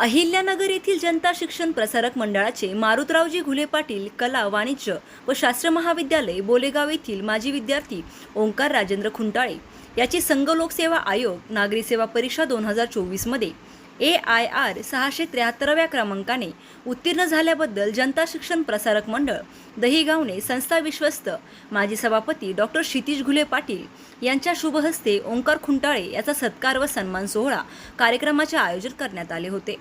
अहिल्यानगर येथील जनता शिक्षण प्रसारक मंडळाचे मारुतरावजी घुले पाटील कला वाणिज्य व शास्त्र महाविद्यालय बोलेगाव येथील माजी विद्यार्थी ओंकार राजेंद्र खुंटाळे. याची संघ लोकसेवा आयोग नागरी सेवा परीक्षा दोन हजार चोवीसमध्ये ए आय आर सहाशे त्र्याहत्तराव्या क्रमांकाने उत्तीर्ण झाल्याबद्दल जनता शिक्षण प्रसारक मंडळ दहीगावने संस्था विश्वस्त. माजी सभापती डॉक्टर क्षितिश घुले पाटील यांच्या शुभहस्ते ओंकार खुंटाळे याचा सत्कार व सन्मान सोहळा कार्यक्रमाचे आयोजन करण्यात आले होते.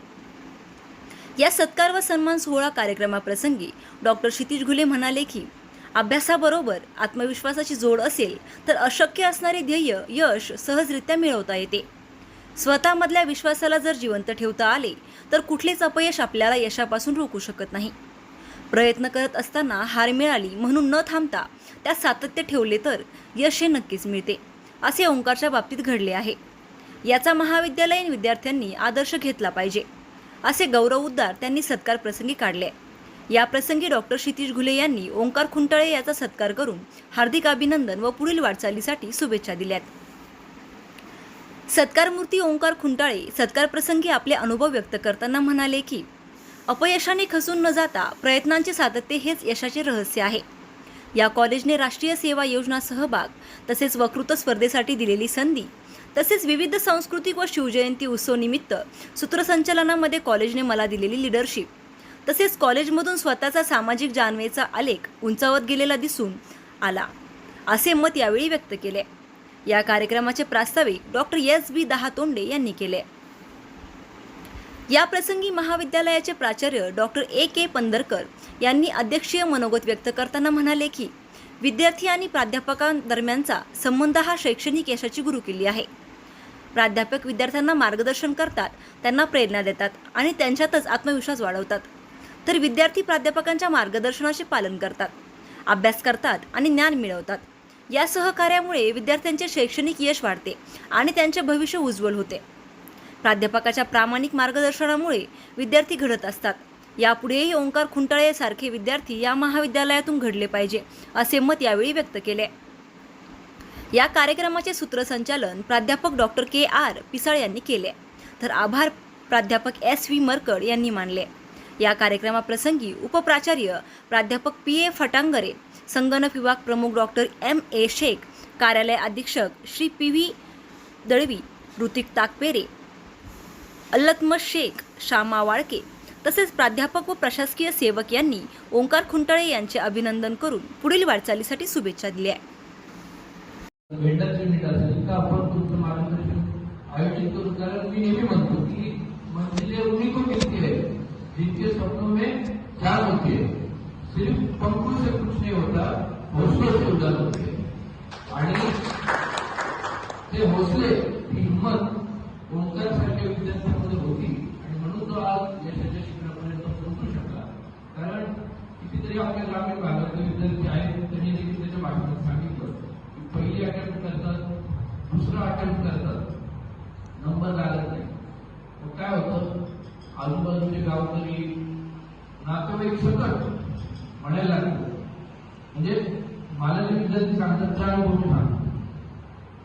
या सत्कार व सन्मान सोहळा कार्यक्रमाप्रसंगी डॉक्टर क्षितिश घुले म्हणाले की अभ्यासाबरोबर आत्मविश्वासाची जोड असेल तर अशक्य असणारे ध्येय यश सहजरित्या मिळवता येते. स्वतःमधल्या विश्वासाला जर जिवंत ठेवता आले तर कुठलेच अपयश आपल्याला यशापासून रोखू शकत नाही. प्रयत्न करत असताना हार मिळाली म्हणून न थांबता त्यात सातत्य ठेवले तर यश हे नक्कीच मिळते असे ओंकारच्या बाबतीत घडले आहे. याचा महाविद्यालयीन विद्यार्थ्यांनी आदर्श घेतला पाहिजे असे गौरव उद्गार त्यांनी सत्कार प्रसंगी काढले. या प्रसंगी डॉक्टर क्षितिश घुले यांनी ओंकार खुंटाळे याचा सत्कार करून हार्दिक अभिनंदन व पुढील वाटचालीसाठी शुभेच्छा दिल्यात. सत्कारमूर्ती ओंकार खुंटाळे सत्कार प्रसंगी आपले अनुभव व्यक्त करताना म्हणाले की अपयशाने खसून न जाता प्रयत्नांचे सातत्य हेच यशाचे रहस्य आहे. या कॉलेजने राष्ट्रीय सेवा योजना सहभाग तसेच वक्तृत्व स्पर्धेसाठी दिलेली संधी तसेच विविध सांस्कृतिक व शिवजयंती उत्सवनिमित्त सूत्रसंचालनामध्ये कॉलेजने मला दिलेली लिडरशिप तसेच कॉलेजमधून स्वतःचा सामाजिक जानवेचा आलेख उंचावत गेलेला दिसून आला असे मत यावेळी व्यक्त केले. या कार्यक्रमाचे प्रास्ताविक डॉक्टर एस बी दहातोंडे यांनी केले. या प्रसंगी महाविद्यालयाचे प्राचार्य डॉक्टर ए के पंदरकर यांनी अध्यक्षीय मनोगत व्यक्त करताना म्हणाले की विद्यार्थी आणि प्राध्यापकांदरम्यानचा संबंध हा शैक्षणिक यशाची गुरुकिल्ली आहे. प्राध्यापक विद्यार्थ्यांना मार्गदर्शन करतात त्यांना प्रेरणा देतात आणि त्यांच्यातच आत्मविश्वास वाढवतात. तर विद्यार्थी प्राध्यापकांच्या मार्गदर्शनाचे पालन करतात अभ्यास करतात आणि ज्ञान मिळवतात. या सहकार्यामुळे विद्यार्थ्यांचे शैक्षणिक यश वाढते आणि त्यांचे भविष्य उज्ज्वल होते. प्राध्यापकाच्या प्रामाणिक मार्गदर्शनामुळे विद्यार्थी घडत असतात. यापुढेही ओंकार खुंटाळे सारखे विद्यार्थी या महाविद्यालयातून घडले पाहिजे असे मत यावेळी व्यक्त केले. या कार्यक्रमाचे सूत्रसंचालन प्राध्यापक डॉक्टर के आर पिसाळ यांनी केले. तर आभार प्राध्यापक एस व्ही मरकड यांनी मानले. या कार्यक्रमाप्रसंगी उपप्राचार्य प्राध्यापक पी ए फटांगरे संगणक विभाग प्रमुख डॉक्टर एम ए शेख कार्यालय अधीक्षक श्री पी व्ही दळवी ऋतिक ताकपेरे अल्लतमत शेख श्यामा वाळके तसेच प्राध्यापक व प्रशासकीय सेवक यांनी ओंकार खुंटाळे यांचे अभिनंदन करून पुढील वाटचालीसाठी शुभेच्छा दिल्या आयोजित करू कारण मी नेहमी म्हणतो की मंजिले उन्हीं को मिलती है जिनके स्वप्नों में जान होती है सिर्फ पंखों से कुछ नहीं होता हौसलों से उजान होते आणि ते हौसले ही हिंमत ओंकार सारख्या विद्यार्थ्यांमध्ये होती. आणि म्हणून तो आज यशाच्या शिखरापर्यंत पोहोचू शकला. कारण कितीतरी आपल्या ग्रामीण भागातले विद्यार्थी आहेत त्यांनी देखील त्याच्या भाषणात सांगितलं की पहिली अटेम्प्ट करतात दुसरा अटेम्प्ट करतात. नंबर लागत नाही. मग काय होतं? आजूबाजूचे गावकरी नातेवाईक सतत म्हणायला लागतो म्हणजे मला विद्यार्थी सांगतात चार गोष्टी सांगतो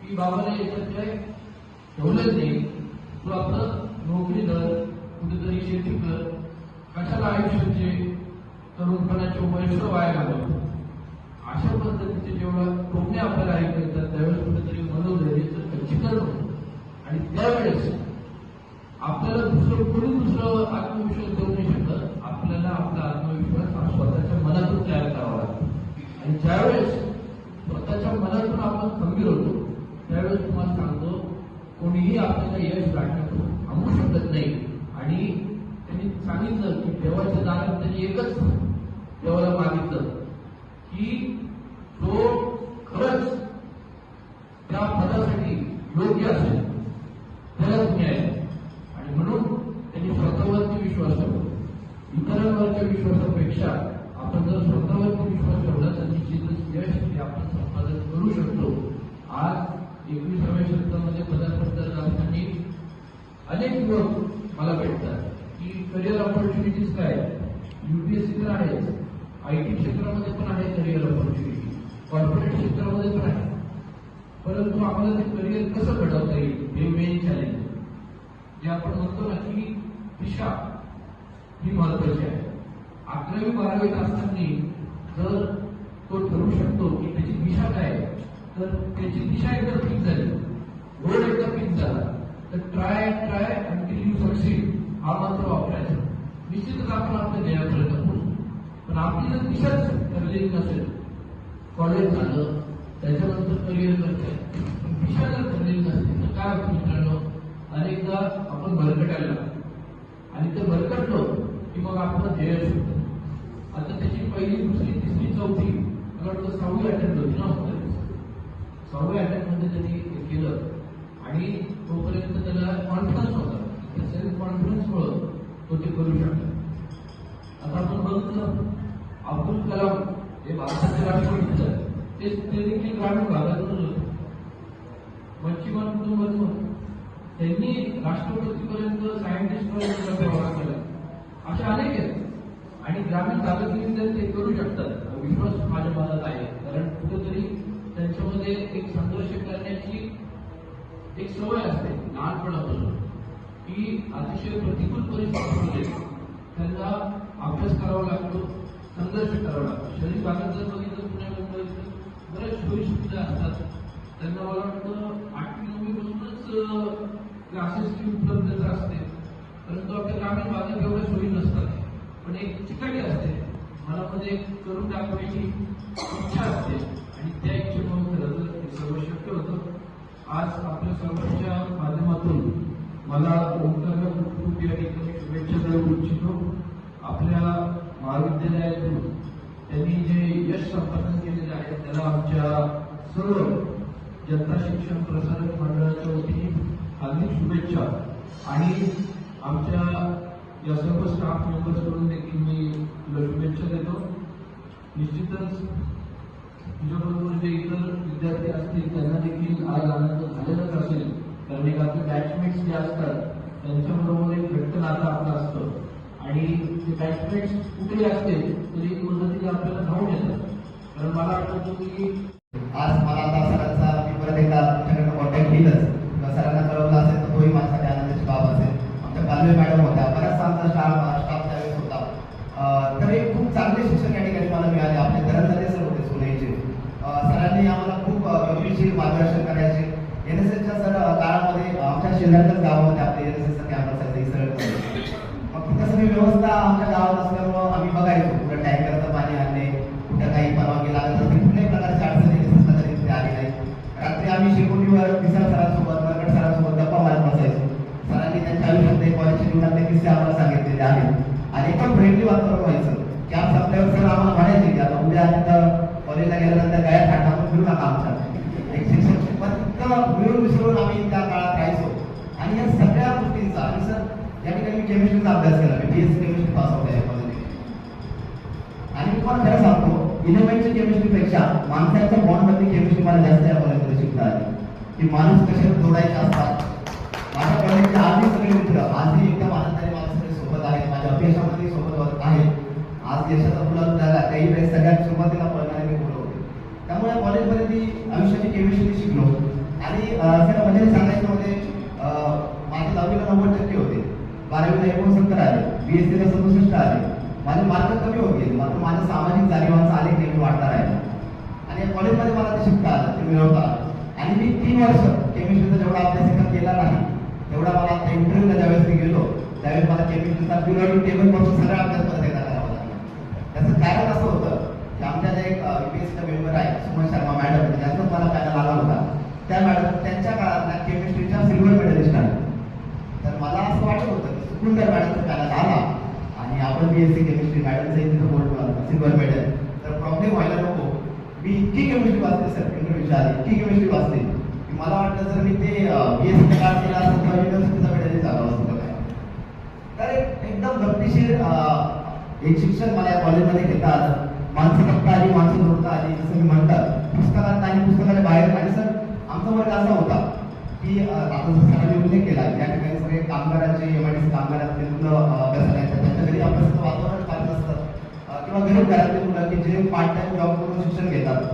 की बाबाने याच्यात काय ठेवलंच नाही. तू आपलं नोकरी कर कुठेतरी शेती कर. कशाला आयुष्याचे तरुणपणाचे वर्ष वाया घालवतो अशा पद्धतीचे जेव्हा टोपणे आपल्याला ऐकू येतात त्यावेळेस कुठेतरी मनोधैर्याचं खच्चीकरण होतं. आणि त्यावेळेस आपल्याला दुसरं कोणी दुसरं आत्मविश्वास देऊ नाही शकत. आपल्याला आपला आत्मविश्वास हा स्वतःच्या मनातून तयार करावा लागतो आणि ज्यावेळेस स्वतःच्या मनातून आपण खंबीर होतो त्यावेळेस तुम्हाला सांगतो कोणीही आपल्याला यश गाठण्यात थांबू शकत नाही. आणि त्यांनी सांगितलं की देवाच्या दारात त्यांनी एकच देवाला मागितलं की तो खरंच त्या पदासाठी योग्य असेल त्यालाच न्याय. आणि म्हणून त्यांनी स्वतःवरती विश्वास ठेवला. इतरांवरच्या विश्वासापेक्षा आपण जर स्वतःवरती विश्वास ठेवला तर निश्चितच यश हे आपण संपादन करू शकतो आज एकविसाव्या शतकामध्ये पदार्पण करत असताना अनेक युवक मला भेटतात. की करिअर ऑपॉर्च्युनिटीज काय? युपीएससी तर आहेच आय टी क्षेत्रामध्ये पण आहे करिअर ऑपॉर्च्युनिटी कॉर्पोरेट क्षेत्रामध्ये पण आहे. परंतु आम्हाला ते करिअर कसं घडवता येईल हे मेन चॅलेंज जे आपण म्हणतो ना की दिशा ही महत्वाची आहे. अकरावी बारावीत असताना जर तो ठरवू शकतो की त्याची दिशा काय आहे, तर त्याची दिशा एकदा फिक्स झाली. रोड एकदा फिक्स झाला. तर try try until you succeed हा मात्र वापरायचा. निश्चितच आपण आपल्या ध्येयापर्यंत पोहोचू पण आपली जर दिशाच ठरलेली नसेल कॉलेज झालं त्याच्यानंतर करिअर करताय पण दिशा जर ठरलेली नसेल तर काय होतं मित्रांनो? अनेकदा आपण भरकटायला लागतो. आणि ते भरकटलो की मग आपलं ध्येय सुटतं. आता त्याची पहिली दुसरी तिसरी चौथी मला वाटतं सहावी अटेंड होती ना सहाव्या अटेम्प्टमध्ये त्यांनी केलं. आणि तोपर्यंत त्याला कॉन्फिडन्स होता. त्या कॉन्फिडन्स मुळे तो ते करू शकतो आता आपण बघितलं अब्दुल कलाम हे भारताचे राष्ट्रपती ते ते देखील ग्रामीण भागातून होते. मच्छीमार कुटुंबातून त्यांनी राष्ट्रपतीपर्यंत सायंटिस्टपर्यंत प्रवास केला. असे अनेक आहेत. आणि ग्रामीण भागातील ते करू शकतात. विश्वास माझ्या मनात आहे. कारण कुठेतरी एक संघर्ष करण्याची एक सवय असते लहानपणापासून. की अतिशय प्रतिकूल परिस्थितीमध्ये त्यांना अभ्यास करावा लागतो संघर्ष करावा लागतो. शहरी भागात जर बघितलं पुण्या मुंबईत बऱ्याच सोयी सुविधा असतात. त्यांना मला वाटतं आठवी नववीपासूनच क्लासेसची उपलब्धता असते. परंतु आपल्या ग्रामीण भागात एवढ्या सोयी नसतात. पण एक चिकाटी असते. मनामध्ये करून दाखवायची इच्छा असते. आणि त्या इच्छेमुळे सर्व शक्य होतं. आज आपल्या सर्वांच्या माध्यमातून मला ओंकार खूप या ठिकाणी शुभेच्छा देऊ इच्छितो. आपल्या महाविद्यालयातून त्यांनी जे यश संपादन केलेले आहे त्याला आमच्या सर्व जनता शिक्षण प्रसारक मंडळाच्या वतीने हार्दिक शुभेच्छा. आणि आमच्या या सर्व स्टाफ मेंबर्सकडून देखील मी तुला शुभेच्छा देतो. निश्चितच तुझ्याबरोबर जे म्हणजे इतर विद्यार्थी असतील त्यांना देखील आज आनंद झालेलाच असेल. कारण एक बॅचमेट्स जे असतात त्यांच्याबरोबर एक घट्ट नातं आपलं असतं. आणि ते बॅचमेट्स कुठेही असते तरी मदतीला आपल्याला धावून येतात कारण मला आठवतो की आज मला आता सरांचा मी परत एकदा तुमच्याकडनं कॉन्टॅक्ट घेईलच सरांना कळवलं असेल तर तोही माझ्यासाठी आनंदाची बाब असेल. आमच्या कालवे मॅडम होत्या. बऱ्याचसा आमचा शाळा स्टाफ त्यावेळेस होता अं, तर एक खूप चांगले शिक्षक या ठिकाणी मला मिळाले आपले धरणधारे सर होते सोनेचे अं, सरांनी आम्हाला खूप अं, गमतीशीर मार्गदर्शन करायचे. एन एस एसच्या सर काळामध्ये आमच्या शेजारच्याच गावामध्ये आपले. एन एस एसचा कॅम्पस आहे सरळ मग तिथं सगळी व्यवस्था आमच्या गावात असल्यामुळं आम्ही बघायचो. कुठं टँकरचं पाणी आणणे कुठं काही परवानगी लागत असते कुठल्याही प्रकारची अडचणी दिसत तरी तिथे आली नाही रात्री आम्ही शेकोटीवर विशाल सरांसोबत मरकट सरांसोबत गप्पा मारत बसायचो. सरांनी त्यांच्या आयुष्यातले कॉलेजच्या जीवनातले किस्से आम्हाला सांगितलेले आहेत आणि एकदम फ्रेंडली वातावरण व्हायचं. कॅम्प संपल्यावर सर आम्हाला म्हणायचे की आता उद्या तिथं कॉलेजला गेल्यानंतर गाया ठाण टाकून फिरू नका आमच्या एक शिक्षक पण इतकं मिळून मिसळून आम्ही त्या काळात राहायचो. आणि या सगळ्या गोष्टींचा आणि सर या ठिकाणी मी केमिस्ट्रीचा अभ्यास केला मी B S chemistry pass out आहे या आणि मी तुम्हाला खरं सांगतो इलेव्हनच्या केमिस्ट्रीपेक्षा माणसाच्या बॉन्डमध्ये केमिस्ट्री मला जास्त या कॉलेजमध्ये शिकता आली. की माणूस कसे जोडायचे असतात माझ्या कॉलेजचे आजही सगळे मित्र आजही एकदम आनंदाने माझ्या सगळे सोबत आहेत माझ्या अपयशामध्ये सोबत होत आहेत आज यशाचा मुलं झाला काही वेळेस सगळ्यात सुरुवातीला पळणारे मी मुलं होते त्यामुळे कॉलेजमध्ये मी आयुष्याची केमिस्ट्री शिकलो आणि अं, सर म्हणजे सांगायचं म्हणजे अं, माझे दहावीला नव्वद टक्के होते बारावीला एकोणसत्तर आले बी एस सीला सदुसष्ट आले माझे मार्क कमी होत गेले. मात्र माझ्या सामाजिक जाणीवांचा आलेख नेहमी वाढता राहिला आणि कॉलेजमध्ये मला ते शिकता आलं ते मिळवता आलं. आणि मी तीन वर्ष केमिस्ट्रीचा जेवढा अभ्यास इथं केला नाही तेवढा मला आता इंटरव्ह्यूला ज्यावेळेस मी गेलो त्यावेळेस मला केमिस्ट्रीचा पिरियड टेबलपासून सगळा अभ्यास परत एकदा करावा लागला त्याचं कारण असं होतं की आमच्या ज्या एक युपीएससीचा मेंबर आहे सुमन शर्मा मॅडम त्यांचा मला पॅनल आला होता. त्या मॅडम त्यांच्या काळातल्या केमिस्ट्रीच्या सिल्वर मेडलिस्ट आहे तर मला असं वाटत होतं की सुकुंदर जर मॅडमचा पॅनल आला. माझं बी एस सी केमिस्ट्री मॅडमचं तिथं गोल्ड सिल्वर मेडल तर प्रॉब्लेम व्हायला नको. मी इतकी केमिस्ट्री वाचते सर इंग्रज विचार इतकी केमिस्ट्री वाचते की मला वाटतं जर मी ते बी एस सीच्या काळात केला असं किंवा युनिव्हर्सिटीचा मेडल झालो असतो. काय तर एकदम गमतीशीर एक शिक्षण मला या कॉलेजमध्ये घेता आलं माणसं बघता आली माणसं जोडता आली जसं मी म्हणतात. पुस्तकात आणि पुस्तकाला बाहेर आणि सर आमचा वर्ग असा होता की आता जसं सरांनी उल्लेख केला या ठिकाणी सगळे कामगारांचे एमआयडीसी कामगारातले मुलं अं, अभ्यासाला किंवा गरीब घरातले मुलं की जे पार्ट टाइम जॉब करून शिक्षण घेतात.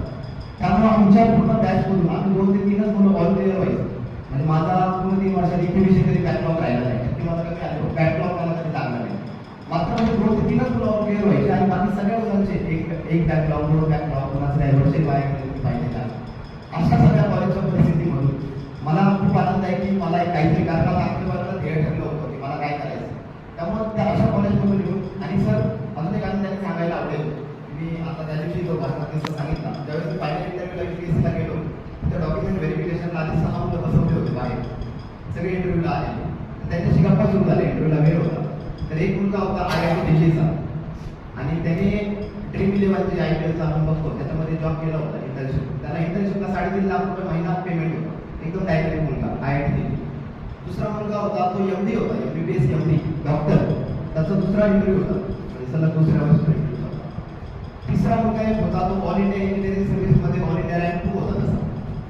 त्यामुळे आमच्या पूर्ण बॅच मधून आम्ही दोन ते तीनच मुलं ऑल क्लिअर व्हायचं. म्हणजे माझा पूर्ण तीन वर्षात एक विषय कधी बॅकलॉग राहिला नाही. किंवा मला कधी आलो बॅकलॉग मला कधी लागला नाही. मात्र म्हणजे दोन ते तीनच मुलं क्लिअर व्हायचे आणि बाकी सगळ्या मुलांचे एक एक बॅकलॉग दोन बॅकलॉग कोणाचं ड्रायव्हरचे बाहेर पाहिजे अशा सगळ्या कॉलेजच्या परिस्थितीमधून मला खूप आनंद आहे की मला काहीतरी कारण त्यांच्याशी गप्पा वेळ होता. तर एक मुलगा होता आय आय टी दिल्लीचा. आणि त्याने ड्रीम इलेव्हनचे आय पी एलचा आपण बघतो त्याच्यामध्ये जॉब केला होता इंटर्नशिप त्याला इंटर्नशिपला साडेतीन लाख रुपये महिना पेमेंट होता. एकदम डायरेक्ट मुलगा आय आय टी दिल्ली. दुसरा मुलगा होता तो एम डी होता M B B S M D doctor त्याचा दुसरा इंटरव्ह्यू होता. आणि सलग दुसऱ्या वर्षी इंटरव्ह्यू होता. तिसरा मुलगा एक होता तो ऑल इंडिया इंजिनिअरिंग सर्व्हिसमध्ये ऑल इंडिया रँक टू होता तसा.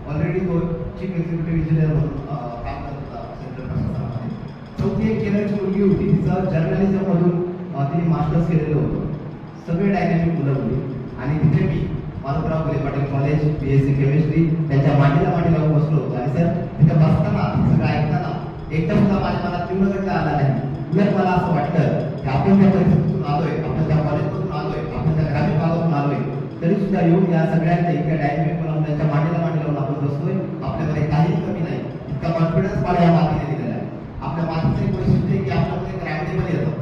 ऑलरेडी तो चीफ एक्झिक्युटिव्ह इंजिनियर म्हणून. चौथी एक केरळची मुलगी होती तिचं जर्नलिझममधून तिने मास्टर्स केलेलं होतं. सगळे डायनॅमिक मुलं होती. आणि तिथे मी Madhavrao Phule Patil college B S C chemistry त्यांच्या मांडीला मांडी लावून बसलो होतो. आणि सर तिथे बसताना सगळं ऐकताना एकदा सुद्धा माझ्या मनात तीव्र न्यूनगंड आला नाही. उलट मला असं वाटतं की आपण त्या परिस्थितीतून आलोय आपण त्या कॉलेजमधून आलोय आपण त्या ग्रामीण भागातून आलोय. तरी सुद्धा येऊन या सगळ्यांच्या इतक्या डायनॅमिक लावून त्यांच्या मांडीला मांडी लावून आपण बसतोय आपल्याकडे काही कमी नाही. इतका कॉन्फिडन्स मला या मातीने दिलेला आहे आपल्या मातीचं एक वैशिष्ट्य आहे की आपल्यामध्ये ग्रॅव्हिटीमध्ये येतं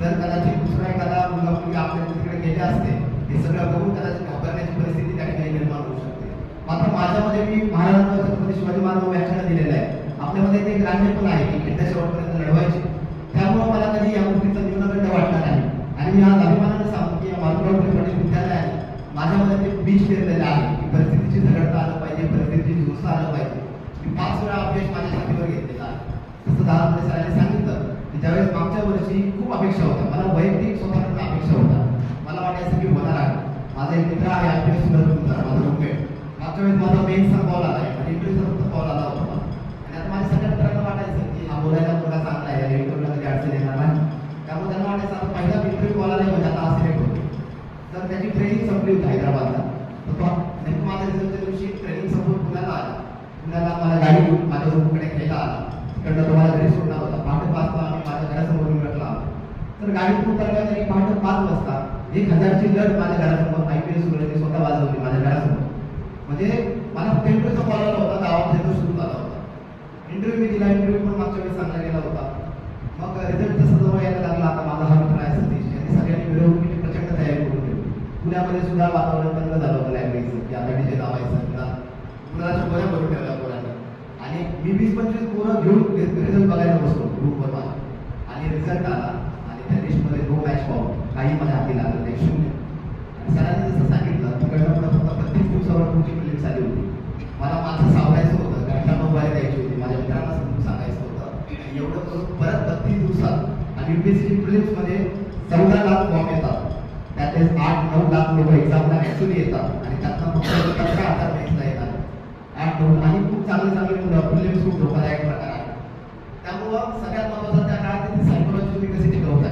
जर कदाचित दुसरा एखादा मुलगा मुलगी आपल्या असते हे सगळं बघून कदाचित घाबरण्याची परिस्थिती त्या ठिकाणी निर्माण होऊ शकते. मात्र माझ्यामध्ये मी महाराजांच्या छत्रपती शिवाजी महाराज व्याख्यान दिलेलं आहे. आपल्यामध्ये ते ग्राम्य पण आहे की खेळता शेवटपर्यंत लढवायचे. त्यामुळे मला कधी या गोष्टीचा न्यूनगंड वाटला नाही. आणि मी आज अभिमानानं सांगतो की या माधवराव फुले पाटील विद्यालयाने माझ्यामध्ये ते बीज पेरलेलं आहे की परिस्थितीची झगडता आलं पाहिजे परिस्थितीची झुसता आलं पाहिजे. मी पाच वेळा अपयश माझ्या छातीवर घेतलेला आहे. तसं दहा रुपये सरांनी सांगितलं की ज्यावेळेस मागच्या वर्षी खूप अपेक्षा होत्या मला वैयक्तिक स्वतःकडून अपेक्षा होत्या. मला होणार आहे माझा एक मित्र आहे आय पी एस माझा रुपये मागच्या वेळेस माझा मेन्सचा कॉल आला आहे. आणि इंटरव्ह्यूचा फक्त कॉल आला होता आणि आता माझ्या सगळ्या मित्रांना वाटायचं की हा बोलायला मुलगा चांगला आहे. इंटरव्ह्यूला कधी अडचण येणार नाही. त्यामुळे त्यांना वाटायचं आता पहिला इंटरव्ह्यू कॉल आला म्हणजे आता सिलेक्ट होतो. तर त्याची ट्रेनिंग संपली होती हैदराबादला. तर तो नेमकं माझ्या रिझल्टच्या दिवशी ट्रेनिंग संपून पुण्याला आला. पुण्याला मला गाडी घेऊन माझ्या रूमकडे घ्यायला आला. तिकडनं तुम्हाला घरी सोडला होता. पहाटे पाचला आम्ही माझ्या घरासमोर निवडला तर गाडीतून उतरल्या तरी पहाटे पाच वाजता एक हजारची लट माझ्या घरासमोर आय पी एस सुरू स्वतः वाजवली माझ्या घरासमोर. म्हणजे मला फक्त इंटरव्ह्यूचा कॉल आला होता गावात तो सुरू झाला होता. इंटरव्ह्यू मी दिला इंटरव्ह्यू पण मागच्या वेळेस चांगला गेला होता. मग रिझल्ट जसं जवळ यायला लागला आता माझा हा मित्र आहे सतीश. यांनी सगळ्यांनी मिळवणुकीची प्रचंड तयारी करून दिली पुण्यामध्ये सुद्धा वातावरण तंग झालं होतं लायब्ररीचं की आता डीजे लावायचं पुन्हा मुलाच्या गोळ्या करून ठेवल्या पोरांनी. आणि मी वीस पंचवीस पोरं घेऊन रिझल्ट बघायला बसलो ग्रुपवर माझा आणि रिझल्ट आला. आणि त्या लिस्टमध्ये दोन मॅच पाहून काही मला हाती लागलं नाही शून्य सरांनी जसं सांगितलं तिकडनं पुढे फक्त प्रत्येक दिवसावर तुमची प्लेट आली होती. मला माझं सावरायचं होतं घरांना उभारी द्यायची होती. माझ्या मित्रांना सांगायचं होतं. एवढं करून परत बत्तीस दिवसात आणि यू पी मध्ये चौदा लाख फॉर्म येतात. त्यातले आठ नऊ लाख लोक एक्झामला ॲक्च्युली येतात. आणि त्यांना फक्त पंधरा हजार बॅचला येतात. आठ नऊ आणि खूप चांगले चांगले मुलं प्रिलिम्स खूप धोकादायक प्रकार आहे त्यामुळं सगळ्यात महत्त्वाचा त्या काळात सायकोलॉजी विकसित करत आहे